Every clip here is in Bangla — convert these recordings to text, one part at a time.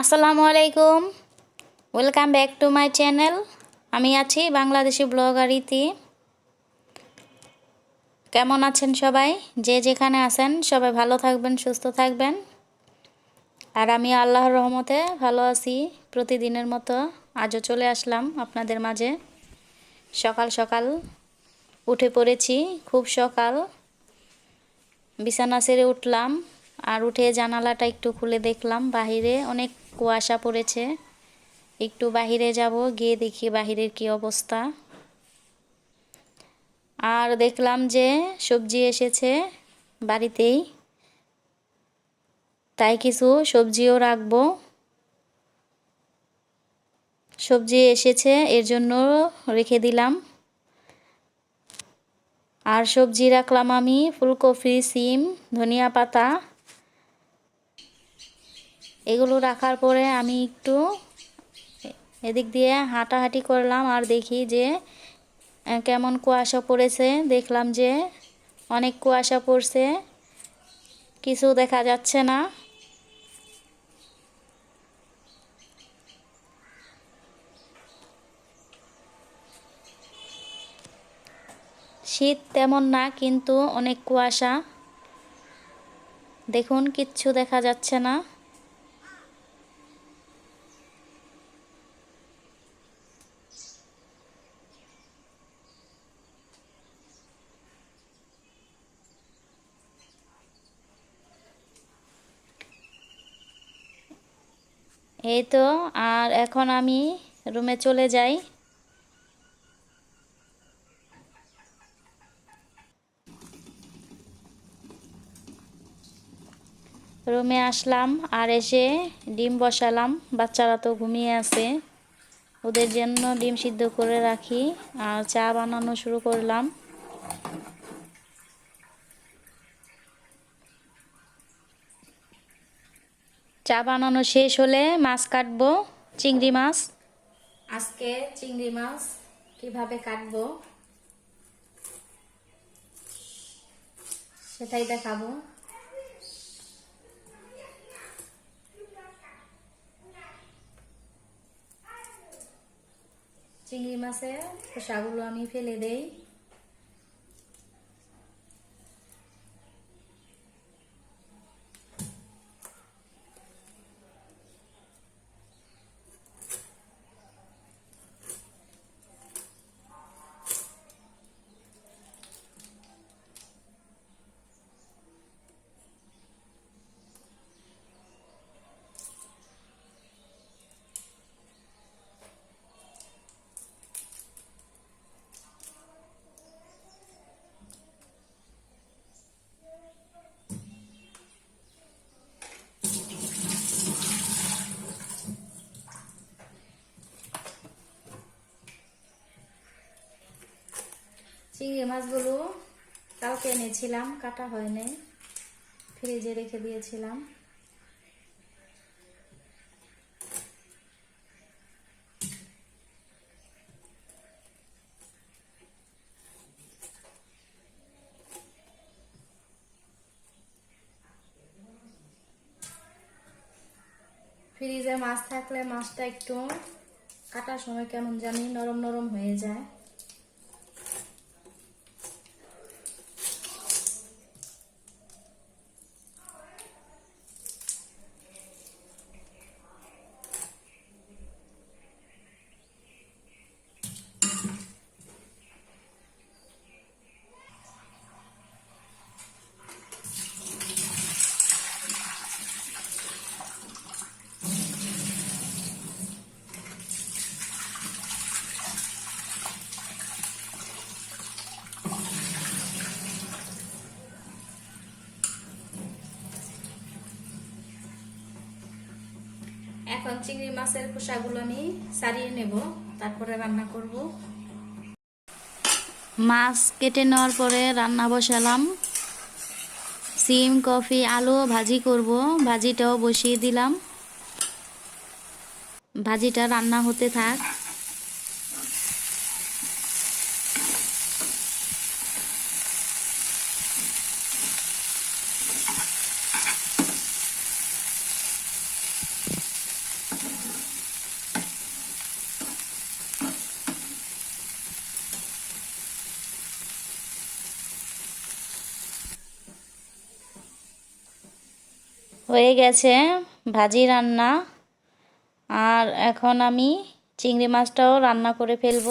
আসসালামু আলাইকুম। Welcome back to my channel আমি আছি বাংলাদেশি ব্লগার ইতি কেমন আছেন সবাই? যে যেখানে আছেন, সবাই ভালো থাকবেন, সুস্থ থাকবেন। আর আমি আল্লাহর রহমতে ভালো আছি। প্রতিদিনের মতো আজও চলে আসলাম আপনাদের মাঝে। সকাল সকাল উঠে পড়েছি, খুব সকাল। বিছানা সেরে উঠলাম। আর উঠে জানালাটা একটু খুলে দেখলাম বাহিরে, অনেক কুয়াশা পড়েছে। একটু বাহিরে যাব, গিয়ে দেখি বাহিরের কি অবস্থা। আর দেখলাম যে সবজি এসেছে বাড়িতেই। তাই কিছু সবজিও রাখব। সবজি এসেছে, এর জন্য রেখে দিলাম। আর সবজি রাখলাম আমি, ফুলকপি, সিম, ধনিয়া পাতা। এগুলো রাখার পরে আমি একটু এদিক দিয়ে হাঁটাহাঁটি করলাম আর দেখি যে কেমন কুয়াশা পড়েছে। দেখলাম যে অনেক কুয়াশা পড়ছে, কিছু দেখা যাচ্ছে না। শীত তেমন না, কিন্তু অনেক কুয়াশা। দেখুন, কিচ্ছু দেখা যাচ্ছে না। এই তো, আর এখন আমি রুমে চলে যাই। রুমে আসলাম, আর এসে ডিম বসালাম। বাচ্চারা তো ঘুমিয়ে আছে। ওদের জন্য ডিম সিদ্ধ করে রাখি, আর চা বানানো শুরু করলাম। চা বানানো শেষ হলে মাছ কাটবো, চিংড়ি মাছ। আজকে চিংড়ি মাছ কীভাবে কাটবো সেটাই দেখাবো। চিংড়ি মাছের খোসাগুলো আমি ফেলে দেই। চিংড়ি মাছগুলো কালকে এনেছিলাম, কাটা হয়নি ফ্রিজে রেখে দিয়েছিলাম। ফ্রিজে মাছ থাকলে মাছটা একটু কাটার সময় কেমন জানি নরম নরম হয়ে যায়। এখন চিংড়ি মাছের খোসাগুলো আমি সারিয়ে নেব, তারপরে রান্না করব। মাছ কেটে নেওয়ার পরে রান্না বসালাম। সিম, কফি, আলু ভাজি করব, ভাজিটাও বসিয়ে দিলাম। ভাজিটা রান্না হতে থাক। হয়ে গেছে ভাজি রান্না। আর এখন আমি চিংড়ি মাছটাও রান্না করে ফেলব।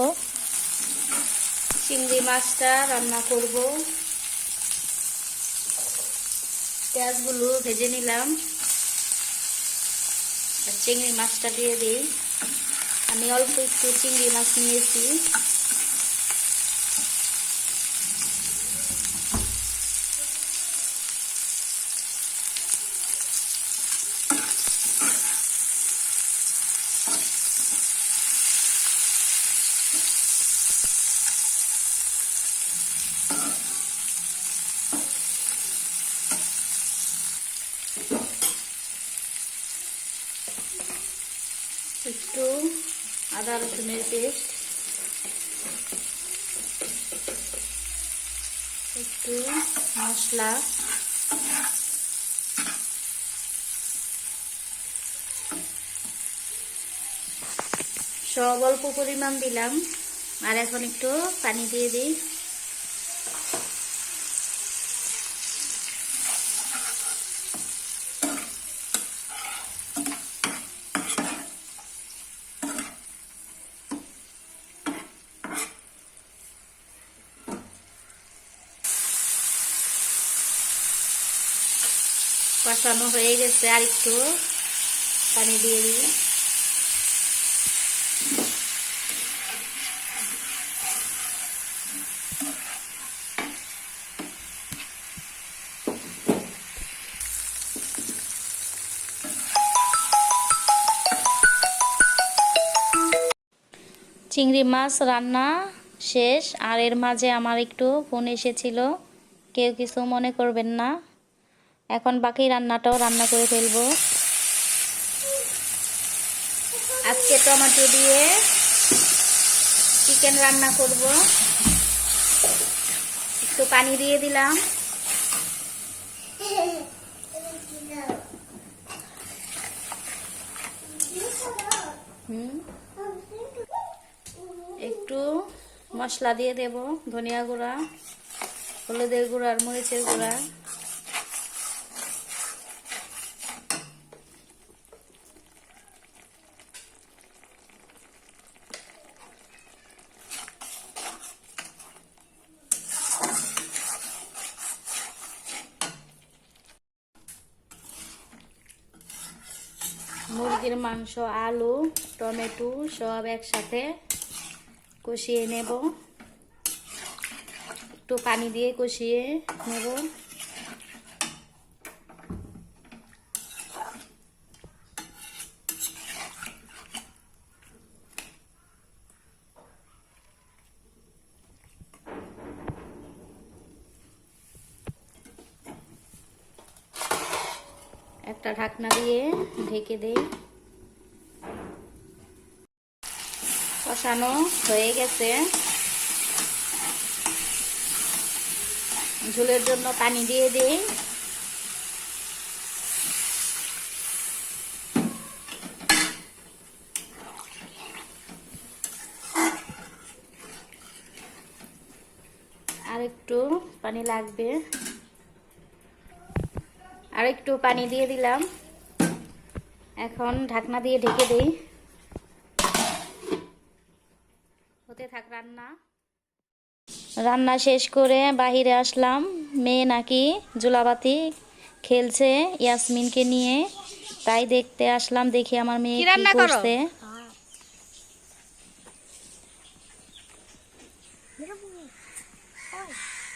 চিংড়ি মাছটা রান্না করব। পেঁয়াজগুলো ভেজে নিলাম। আর চিংড়ি মাছটা দিয়ে দিই। আমি অল্প একটু চিংড়ি মাছ নিয়েছি। একটু মশলা। সব অল্প পরিমাণ দিলাম। আর এখন একটু পানি দিয়ে দিই। কষানো হয়ে গেছে আর একটু পানি দিয়ে দিই। চিংড়ি মাছ রান্না শেষ, আর এর মাঝে আমার একটু ফোন এসেছিল। কেউ কিছু মনে করবেন না। এখন বাকি রান্নাটাও রান্না করে ফেলব। আজকে টমেটো দিয়ে চিকেন রান্না করব। একটু পানি দিয়ে দিলাম। একটু মশলা দিয়ে দেব, ধনিয়া গুঁড়া, হলুদের গুঁড়া আর মরিচের গুঁড়া। মুরগির মাংস আলু টমেটো সব একসাথে কষিয়ে নেব। একটু পানি দিয়ে কষিয়ে নেব একটা ঢাকনা দিয়ে ঢেকে দেই কষানো হয়ে গেছে। ঝোলের জন্য পানি দিয়ে দিই। আর একটু পানি লাগবে। আর একটু পানি দিয়ে দিলাম। এখন ঢাকনা দিয়ে ঢেকে দিই। হতে থাক রান্না। রান্না শেষ করে বাহিরে আসলাম। মেয়ে নাকি জুলাবাতি খেলছে ইয়াসমিনকে নিয়ে। তাই দেখতে আসলাম দেখি আমার মেয়ে কি রান্না করছে।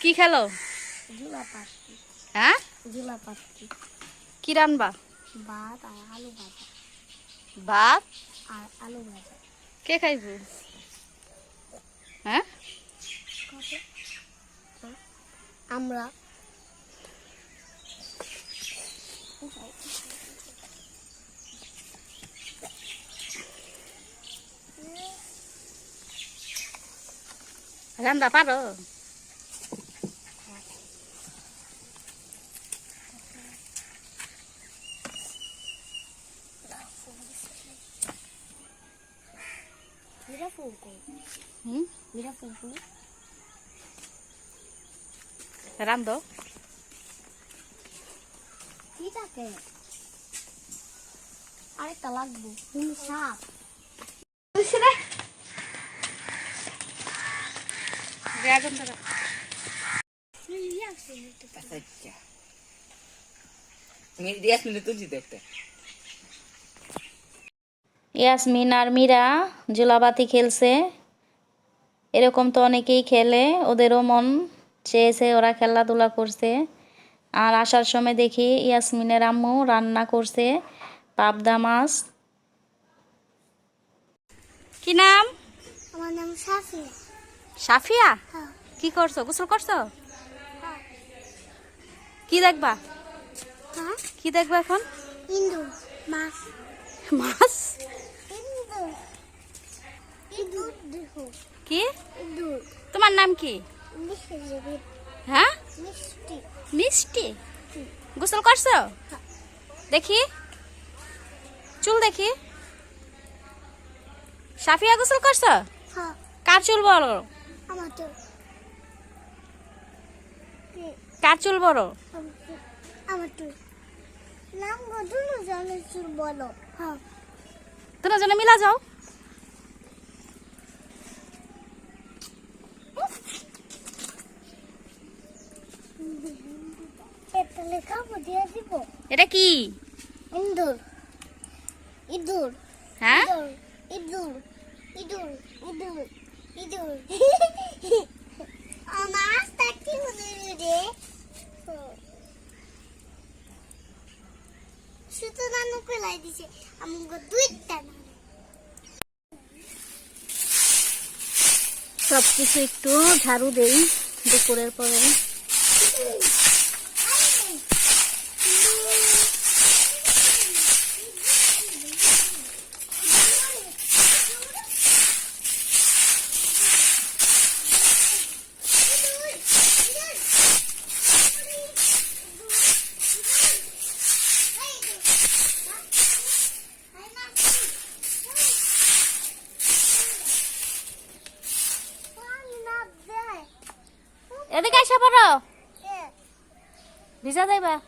কি খেলো? হ্যাঁ? কি রানবা ভাত আর আলু ভাজা। ভাত? আর আলু ভাজা। কে খাইব হ্যাঁ? আমরা রান্না পারো মিরা ফুল কই হুম মিরা ফুল ফুল রান্ধো কি থাকে আরেকটা লাগবে তুমি সাপ তো একটা ইয়াসমিন আর মীরা জুলাবাতি খেলছে এরকম তো অনেকেই খেলে ওদেরও মন চেয়েছে ওরা খেলাধুলা করছে। আর আসার সময় দেখি ইয়াসমিনের আম্মু রান্না করছে পাবদা মাছ। কি নাম? আমার নাম সাফিয়া। সাফিয়া? হ্যাঁ। কি করছ? গোসল করছ? কি দেখবা? হ্যাঁ। কি দেখবা এখন? ইন্দু মাছ। মাছ ইন্দু ইঁদুর দেখো কি? তোমার নাম কি? মিষ্টি হ্যাঁ? মিষ্টি। গোসল করছ? দেখি। চুল দেখি। সাফিয়া গোসল করছ? হ্যাঁ। কার চুল বড়? কার চুল বড়? হ্যাঁ। তোমরা জন্য মিলা যাও। এটা লেখা দিয়ে দিব। এটা কি? ইন্দুর ইঁদুর। হ্যাঁ? ইঁদুর। ইঁদুর। ইঁদুর। ইঁদুর। আমার আস্তা কি হলো রে? শুধু নানু পেলাই দিছে। আমাকে দুইটা নানু। সব কিছু একটু ঝাড়ু দেই দুপুরের পরে। 你在那边。